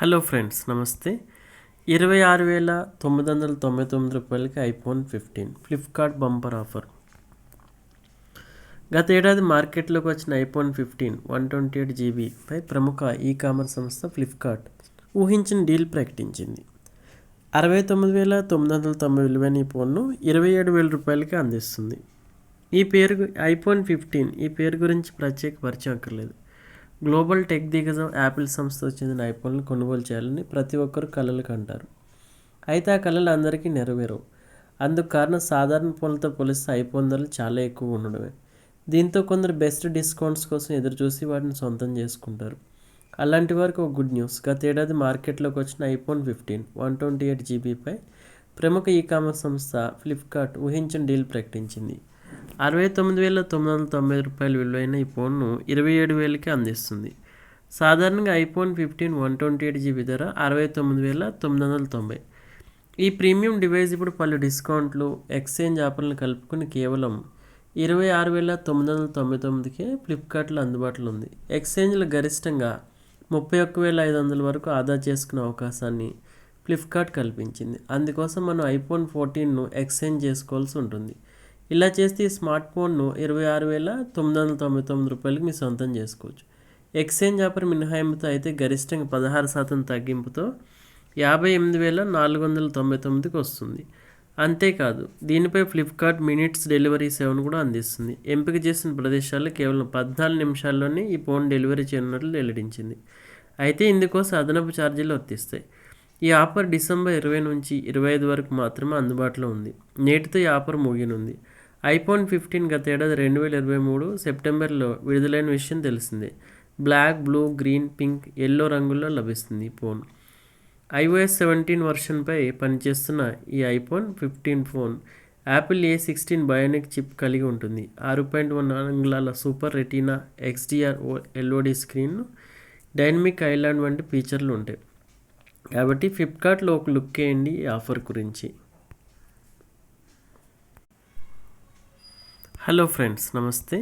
Hello friends నమస్తే. ఇరవై ఆరు వేల తొమ్మిది వందల తొంభై తొమ్మిది రూపాయలకి iPhone fifteen Flipkart bumper offer. గత ఏడాది మార్కెట్లోకి వచ్చిన iPhone fifteen one twenty eight జీబీపై ప్రముఖ ఈ కామర్స్ సంస్థ ఫ్లిప్కార్ట్ ఊహించిన డీల్ ప్రకటించింది. అరవై తొమ్మిది వేల తొమ్మిది వందల తొంభై విలువైన ఈ ఫోన్ను ఇరవై ఏడు వేల రూపాయలకి అందిస్తుంది. ఈ పేరు ఐఫోన్ ఫిఫ్టీన్ ఈ పేరు గురించి ప్రత్యేక పరిచయం అక్కర్లేదు. గ్లోబల్ టెక్ దిగ్గజం యాపిల్ సంస్థకు చెందిన ఐఫోన్లు కొనుగోలు చేయాలని ప్రతి ఒక్కరు కలలు కంటారు. అయితే ఆ కళలు అందరికీ నెరవేరవు. అందుకు కారణం సాధారణ ఫోన్లతో పోలిస్తే ఐఫోన్ ధరలు చాలా ఎక్కువ ఉండడమే. దీంతో కొందరు బెస్ట్ డిస్కౌంట్స్ కోసం ఎదురుచూసి వాటిని సొంతం చేసుకుంటారు. అలాంటి వారికి ఒక గుడ్ న్యూస్. గత ఏడాది మార్కెట్లోకి వచ్చిన iPhone fifteen one twenty eight జీబీపై ప్రముఖ ఈ కామర్స్ సంస్థ ఫ్లిప్కార్ట్ ఊహించిన డీల్ ప్రకటించింది. అరవై తొమ్మిది వేల తొమ్మిది వందల తొంభై రూపాయల విలువైన ఈ ఫోన్ను ఇరవై ఏడు వేలకి అందిస్తుంది. సాధారణంగా iPhone fifteen one twenty eight GB ధర అరవై తొమ్మిది వేల తొమ్మిది వందల తొంభై. ఈ ప్రీమియం డివైస్ ఇప్పుడు పలు డిస్కౌంట్లు ఎక్స్చేంజ్ ఆఫర్లను కలుపుకుని కేవలం ఇరవై ఆరు వేల తొమ్మిది వందల తొంభై తొమ్మిదికే ఫ్లిప్కార్ట్లో అందుబాటులో ఉంది. ఎక్స్చేంజ్లు గరిష్టంగా ముప్పై ఒక్క వేల ఐదు వందల వరకు ఆదా చేసుకునే అవకాశాన్ని ఫ్లిప్కార్ట్ కల్పించింది. అందుకోసం మనం ఐఫోన్ ఫోర్టీన్ను ఎక్స్చేంజ్ చేసుకోవాల్సి ఉంటుంది. ఇలా చేస్తే ఈ స్మార్ట్ ఫోన్ను ఇరవై ఆరు వేల తొమ్మిది వందల తొంభై తొమ్మిది రూపాయలకి మీ సొంతం చేసుకోవచ్చు. ఎక్స్చేంజ్ ఆఫర్ మినహాయింపుతో అయితే గరిష్టంగా పదహారు శాతం తగ్గింపుతో యాభై ఎనిమిది వేల నాలుగు వందల తొంభై తొమ్మిదికి వస్తుంది. అంతేకాదు దీనిపై ఫ్లిప్కార్ట్ మినిట్స్ డెలివరీ సేవను కూడా అందిస్తుంది. ఎంపిక చేసిన ప్రదేశాల్లో కేవలం పద్నాలుగు నిమిషాల్లోనే ఈ ఫోన్ డెలివరీ చేయనున్నట్లు వెల్లడించింది. అయితే ఇందుకోసం అదనపు ఛార్జీలు వర్తిస్తాయి. ఈ ఆఫర్ డిసెంబర్ ఇరవై నుంచి ఇరవై ఐదు వరకు మాత్రమే అందుబాటులో ఉంది. నేటితో ఈ ఆఫర్ ముగినుంది ఐఫోన్ ఫిఫ్టీన్ గత ఏడాది రెండు వేల ఇరవై మూడు సెప్టెంబర్లో విడుదలైన విషయం తెలిసిందే. Black blue green pink yellow రంగుల్లో లభిస్తుంది ఈ ఫోన్. ఐఓఎస్ సెవెంటీన్ వర్షన్పై పనిచేస్తున్న ఈ iPhone fifteen phone Apple A sixteen bionic chip కలిగి ఉంటుంది. ఆరు పాయింట్ వన్ అంగుళాల super retina XDR OLED screen dynamic island వంటి ఫీచర్లు ఉంటాయి. కాబట్టి ఫ్లిప్కార్ట్లో ఒక లుక్ వేయండి ఈ ఆఫర్ గురించి. హలో ఫ్రెండ్స్ నమస్తే